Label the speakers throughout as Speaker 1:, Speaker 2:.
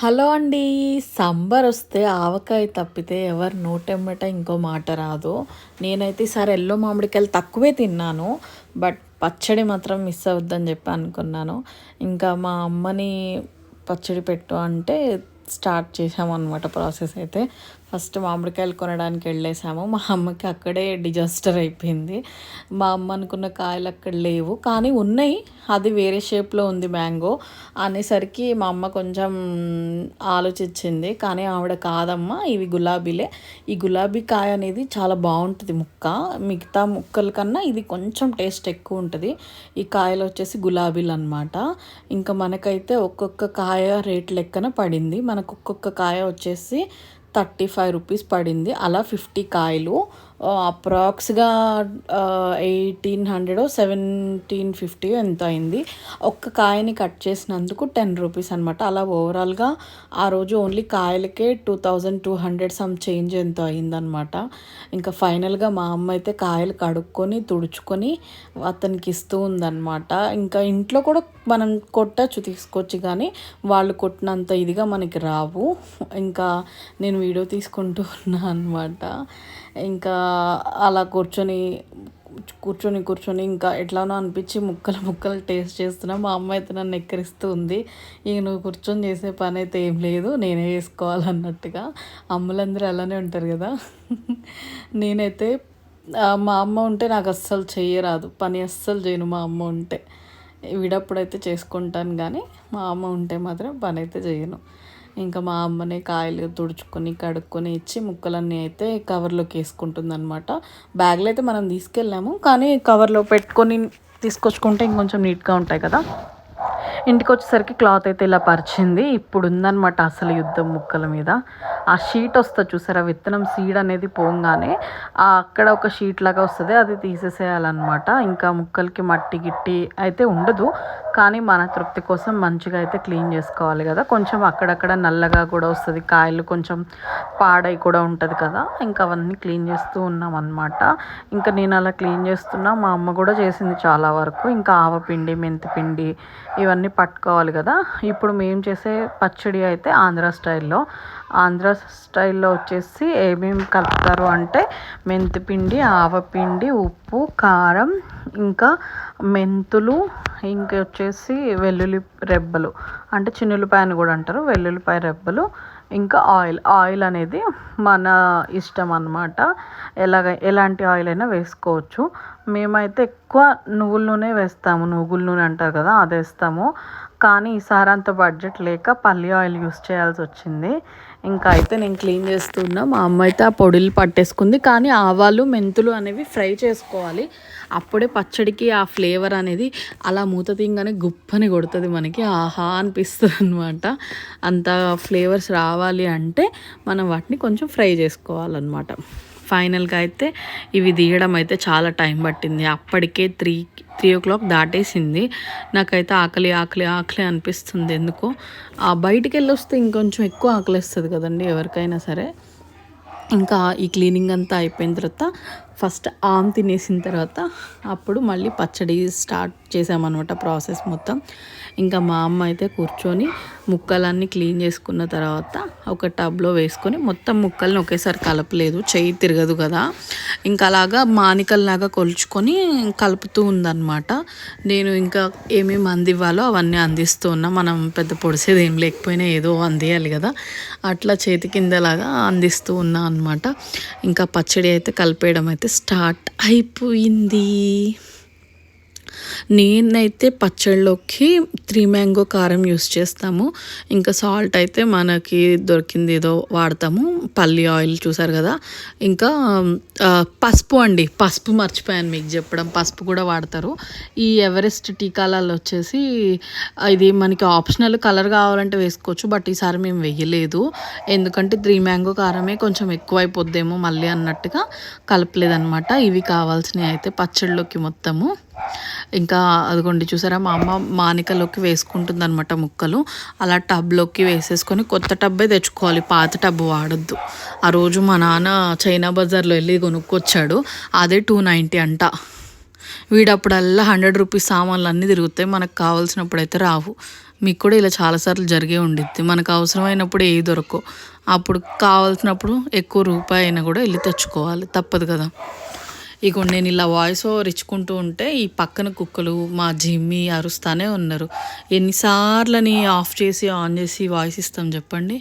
Speaker 1: Hello అండి. సంబర్ వస్తే ఆవకాయ తప్పితే ఎవరు నోటెమ్మట ఇంకో మాట రాదు. నేనైతే ఈసారి ఎల్లో మామిడికాయలు తక్కువే తిన్నాను. బట్ పచ్చడి మాత్రం మిస్ అవుద్దని చెప్పి అనుకున్నాను. ఇంకా మా అమ్మని పచ్చడి పెట్టు అంటే స్టార్ట్ చేసామన్నమాట ప్రాసెస్ అయితే. ఫస్ట్ మామిడికాయలు కొనడానికి వెళ్ళేసాము. మా అమ్మకి అక్కడే డిజాస్టర్ అయిపోయింది. మా అమ్మ అనుకున్న కాయలు అక్కడ లేవు. కానీ ఉన్నాయి. అది వేరే షేప్లో ఉంది మ్యాంగో అనేసరికి మా అమ్మ కొంచెం ఆలోచించింది. కానీ ఆవిడ కాదమ్మా ఇవి గులాబీలే. ఈ గులాబీ కాయ అనేది చాలా బాగుంటుంది ముక్క. మిగతా ముక్కల కన్నా ఇది కొంచెం టేస్ట్ ఎక్కువ ఉంటుంది. ఈ కాయలు వచ్చేసి గులాబీలు అనమాట ఇంకా మనకైతే ఒక్కొక్క కాయ రేట్ లెక్కన పడింది. మనకు ఒక్కొక్క కాయ వచ్చేసి థర్టీ ఫైవ్ రూపీస్ పడింది. అలా ఫిఫ్టీ కాయలు. అప్రాక్స్గా ఎయిటీన్ హండ్రెడ్ సెవెంటీన్ ఫిఫ్టీ ఎంత అయింది. ఒక్క కాయని కట్ చేసినందుకు టెన్ రూపీస్ అనమాట అలా ఓవరాల్గా ఆ రోజు only కాయలకే two thousand two hundred some change ఎంత అయిందనమాట ఇంకా ఫైనల్గా మా అమ్మ అయితే కాయలు కడుక్కొని తుడుచుకొని అతనికి ఇస్తూ ఉందన్నమాట. ఇంకా ఇంట్లో కూడా మనం కొట్టచ్చు తీసుకోవచ్చు కానీ వాళ్ళు కొట్టినంత ఇదిగా మనకి రావు. ఇంకా నేను వీడియో తీసుకుంటూ ఉన్నా అనమాట ఇంకా అలా కూర్చొని కూర్చొని కూర్చొని ఇంకా ఎట్లానో అనిపించి ముక్కలు ముక్కలు టేస్ట్ చేస్తున్నా. మా అమ్మ అయితే నన్ను ఎక్కరిస్తూ ఉంది. ఇక నువ్వు కూర్చొని చేసే పని అయితే ఏం లేదు నేనే చేసుకోవాలన్నట్టుగా అమ్మలందరూ అలానే ఉంటారు కదా. నేనైతే మా అమ్మ ఉంటే నాకు అస్సలు చేయరాదు పని అస్సలు చేయను మా అమ్మ ఉంటే. విడప్పుడైతే చేసుకుంటాను కానీ మా అమ్మ ఉంటే మాత్రం పని అయితే చేయను. ఇంకా మా అమ్మనే కాయలు తుడుచుకొని కడుక్కొని ఇచ్చి ముక్కలన్నీ అయితే కవర్లోకి వేసుకుంటుంది అనమాట బ్యాగ్లో అయితే మనం తీసుకెళ్ళాము కానీ కవర్లో పెట్టుకొని తీసుకొచ్చుకుంటే ఇంకొంచెం నీట్గా ఉంటాయి కదా. ఇంటికి వచ్చేసరికి క్లాత్ అయితే ఇలా పరిచింది. ఇప్పుడు ఉందన్నమాట అసలు యుద్ధం ముక్కల మీద. ఆ షీట్ వస్తుంది చూసారా? విత్తనం సీడ్ అనేది పోగానే అక్కడ ఒక షీట్ లాగా వస్తుంది. అది తీసేసేయాలన్నమాట. ఇంకా ముక్కలకి మట్టి గిట్టి అయితే ఉండదు. కానీ మన తృప్తి కోసం మంచిగా అయితే క్లీన్ చేసుకోవాలి కదా. కొంచెం అక్కడక్కడ నల్లగా కూడా వస్తుంది. కాయలు కొంచెం పాడై కూడా ఉంటుంది కదా. ఇంకా అవన్నీ క్లీన్ చేస్తూ ఉన్నాం అనమాట ఇంకా నేను అలా క్లీన్ చేస్తున్నా. మా అమ్మ కూడా చేసింది చాలా వరకు. ఇంకా ఆవపిండి మెంతిపిండి ఇవన్నీ పట్టుకోవాలి కదా. ఇప్పుడు మేము చేసే పచ్చడి అయితే ఆంధ్ర స్టైల్లో. ఆంధ్ర స్టైల్లో వచ్చేసి ఏమేమి కలుపుతారు అంటే మెంతిపిండి ఆవపిండి ఉప్పు కారం ఇంకా మెంతులు ఇంకా వచ్చేసి వెల్లుల్లి రెబ్బలు. అంటే చిన్నులపాయని కూడా అంటారు వెల్లుల్లిపాయ రెబ్బలు ఇంకా ఆయిల్ ఆయిల్ అనేది మన ఇష్టం అనమాట ఎలాగ ఎలాంటి ఆయిల్ అయినా వేసుకోవచ్చు. మేమైతే ఎక్కువ నువ్వుల నూనె వేస్తాము. నువ్వుల నూనె అంటారు కదా అది వేస్తాము కానీ ఈసారి అంత బడ్జెట్ లేక పల్లి ఆయిల్ యూస్ చేయాల్సి వచ్చింది. ఇంకా అయితే నేను క్లీన్ చేస్తున్నా. మా అమ్మ అయితే ఆ పొడిలు పట్టేసుకుంది. కానీ ఆవాలు మెంతులు అనేవి ఫ్రై చేసుకోవాలి. అప్పుడే పచ్చడికి ఆ ఫ్లేవర్ అనేది అలా మూత తీయగానే గుప్పని కొడుతుంది మనకి. ఆహా అనిపిస్తుంది అనమాట అంత ఫ్లేవర్స్ రావాలి అంటే మనం వాటిని కొంచెం ఫ్రై చేసుకోవాలన్నమాట. ఫైనల్గా అయితే ఇవి తీయడం అయితే చాలా టైం పట్టింది. అప్పటికే త్రీ త్రీ ఓ క్లాక్ దాటేసింది. నాకైతే ఆకలి ఆకలి ఆకలి అనిపిస్తుంది. ఎందుకో? బయటికి వెళ్ళి వస్తే ఇంకొంచెం ఎక్కువ ఆకలిస్తుంది కదండి ఎవరికైనా సరే. ఇంకా ఈ క్లీనింగ్ అంతా అయిపోయిన తర్వాత ఫస్ట్ ఆమ్ తినేసిన తర్వాత అప్పుడు మళ్ళీ పచ్చడి స్టార్ట్ చేసామన్నమాట ప్రాసెస్ మొత్తం. ఇంకా మా అమ్మ అయితే కూర్చొని ముక్కలన్నీ క్లీన్ చేసుకున్న తర్వాత ఒక టబ్లో వేసుకొని మొత్తం ముక్కల్ని ఒకేసారి కలపలేదు. చెయ్యి తిరగదు కదా. ఇంకా అలాగా మానికల్లాగా కొలుచుకొని కలుపుతూ ఉందన్నమాట. నేను ఇంకా ఏమేమి అందివ్వాలో అవన్నీ అందిస్తూ ఉన్నా. మనం పెద్ద పొడిసేది ఏం లేకపోయినా ఏదో అందియాలి కదా. అట్లా చేతి కిందలాగా అందిస్తూ ఉన్నా అనమాట ఇంకా పచ్చడి అయితే కలిపేయడం అయితే స్టార్ట్ అయిపోయింది. నేనైతే పచ్చళ్ళలోకి త్రీ మ్యాంగో కారం యూస్ చేస్తాము. ఇంకా సాల్ట్ అయితే మనకి దొరికింది ఏదో వాడతాము. పల్లి ఆయిల్ చూసారు కదా. ఇంకా పసుపు అండి. పసుపు మర్చిపోయాను మీకు చెప్పడం. పసుపు కూడా వాడతారు. ఈ ఎవరెస్ట్ టీకాలలో వచ్చేసి ఇది మనకి ఆప్షనల్ కలర్ కావాలంటే వేసుకోవచ్చు. బట్ ఈసారి మేము వేయలేదు ఎందుకంటే త్రీ మ్యాంగో కారమే కొంచెం ఎక్కువైపోద్దేమో మళ్ళీ అన్నట్టుగా కలపలేదన్నమాట. ఇవి కావాల్సినవి అయితే పచ్చళ్ళలోకి మొత్తము. ఇంకా అదిగోండి చూసారా మా అమ్మ మానికలోకి వేసుకుంటుంది అనమాట ముక్కలు. అలా టబ్లోకి వేసేసుకొని కొత్త టబ్బే తెచ్చుకోవాలి పాత టబ్బు వాడద్దు. ఆ రోజు మా నాన్న చైనా బజార్లో వెళ్ళి కొనుక్కొచ్చాడు అదే టూ నైంటీ అంట. వీడప్పుడల్లా హండ్రెడ్ రూపీస్ సామాన్లు అన్నీ తిరుగుతాయి మనకు కావాల్సినప్పుడు అయితే రావు. మీకు కూడా ఇలా చాలాసార్లు జరిగే ఉండిద్ది మనకు అవసరమైనప్పుడు ఏ దొరకవు. అప్పుడు కావాల్సినప్పుడు ఎక్కువ రూపాయి అయినా కూడా వెళ్ళి తెచ్చుకోవాలి తప్పదు కదా. ఇక నేను ఇలా వాయిస్ ఓవర్ ఇచ్చుకుంటూ ఉంటే ఈ పక్కన కుక్కలు మా జిమ్మి అరుస్తానే ఉన్నారు. ఎన్నిసార్లని ఆఫ్ చేసి ఆన్ చేసి వాయిస్ ఇస్తాం చెప్పండి?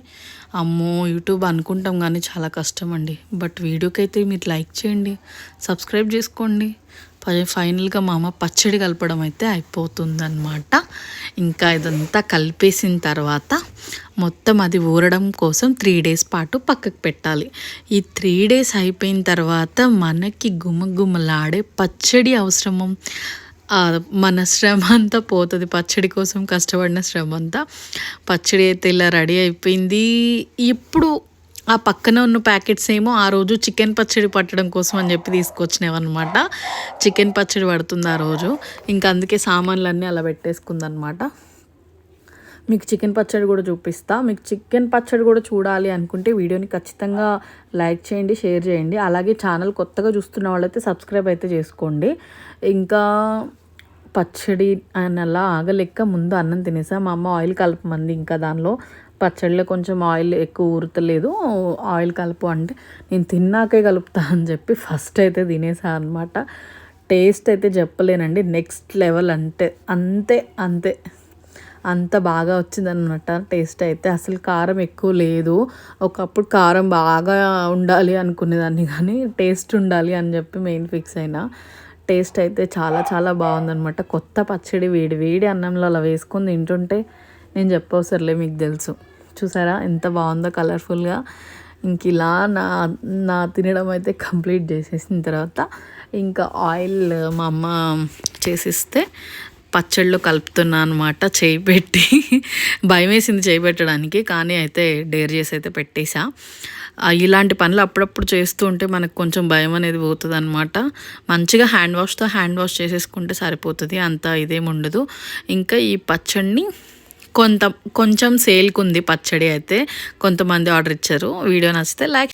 Speaker 1: అమ్మో యూట్యూబ్ అనుకుంటాం కానీ చాలా కష్టం అండి. బట్ వీడియోకి అయితే మీరు లైక్ చేయండి సబ్స్క్రైబ్ చేసుకోండి. ఫైనల్గా మా అమ్మ పచ్చడి కలపడం అయితే అయిపోతుందన్నమాట. ఇంకా ఇదంతా కలిపేసిన తర్వాత మొత్తం అది ఊరడం కోసం త్రీ డేస్ పాటు పక్కకు పెట్టాలి. ఈ త్రీ డేస్ అయిపోయిన తర్వాత మనకి గుమగుమలాడే పచ్చడి అవసరము. మన శ్రమ అంతా పోతుంది. పచ్చడి కోసం కష్టపడిన శ్రమ అంతా పచ్చడి అయితే ఇలా రెడీ అయిపోయింది. ఇప్పుడు ఆ పక్కన ఉన్న ప్యాకెట్స్ ఏమో ఆ రోజు చికెన్ పచ్చడి పట్టడం కోసం అని చెప్పి తీసుకొచ్చినవన్నమాట. చికెన్ పచ్చడి పడుతుంది ఆ రోజు. ఇంకా అందుకే సామాన్లన్నీ అలా పెట్టేసుకుందనమాట మీకు చికెన్ పచ్చడి కూడా చూపిస్తా. మీకు చికెన్ పచ్చడి కూడా చూడాలి అనుకుంటే వీడియోని ఖచ్చితంగా లైక్ చేయండి షేర్ చేయండి. అలాగే ఛానల్ కొత్తగా చూస్తున్న వాళ్ళైతే సబ్స్క్రైబ్ అయితే చేసుకోండి. ఇంకా పచ్చడి అని అలా ఆగలేక ముందు అన్నం తినేసా. మా అమ్మ ఆయిల్ కలపమంది ఇంకా దానిలో. పచ్చడిలో కొంచెం ఆయిల్ ఎక్కువ ఊరతలేదు. ఆయిల్ కలుపు అంటే నేను తిన్నాకే కలుపుతా అని చెప్పి ఫస్ట్ అయితే తినేసా అనమాట టేస్ట్ అయితే చెప్పలేనండి. నెక్స్ట్ లెవెల్ అంటే అంతే అంతే. అంత బాగా వచ్చిందనమాట టేస్ట్ అయితే అసలు కారం ఎక్కువ లేదు. ఒకప్పుడు కారం బాగా ఉండాలి అనుకునేదాన్ని కానీ టేస్ట్ ఉండాలి అని చెప్పి మెయిన్ ఫిక్స్ అయినా. టేస్ట్ అయితే చాలా చాలా బాగుందనమాట కొత్త పచ్చడి వేడి వేడి అన్నంలో అలా వేసుకొని తింటుంటే నేను చెప్పవసరలే మీకు తెలుసు. చూసారా ఎంత బాగుందో కలర్ఫుల్గా. ఇంక ఇలా నా నా తినడం అయితే కంప్లీట్ చేసేసిన తర్వాత ఇంకా ఆయిల్ మా అమ్మ చేసిస్తే పచ్చళ్ళు కలుపుతున్నా అనమాట చేయి పెట్టి. భయం వేసింది చేయి పెట్టడానికి కానీ అయితే డేర్ చేసి అయితే పెట్టేశా ఇలాంటి పనులు అప్పుడప్పుడు చేస్తూ ఉంటే మనకు కొంచెం భయం అనేది పోతుంది అనమాట మంచిగా హ్యాండ్ వాష్తో హ్యాండ్ వాష్ చేసేసుకుంటే సరిపోతుంది అంత ఇదేం ఉండదు. ఇంకా ఈ పచ్చడిని కొంత కొంచెం సేల్కి ఉంది పచ్చడి అయితే కొంతమంది ఆర్డర్ ఇచ్చారు. వీడియో నచ్చితే లైక్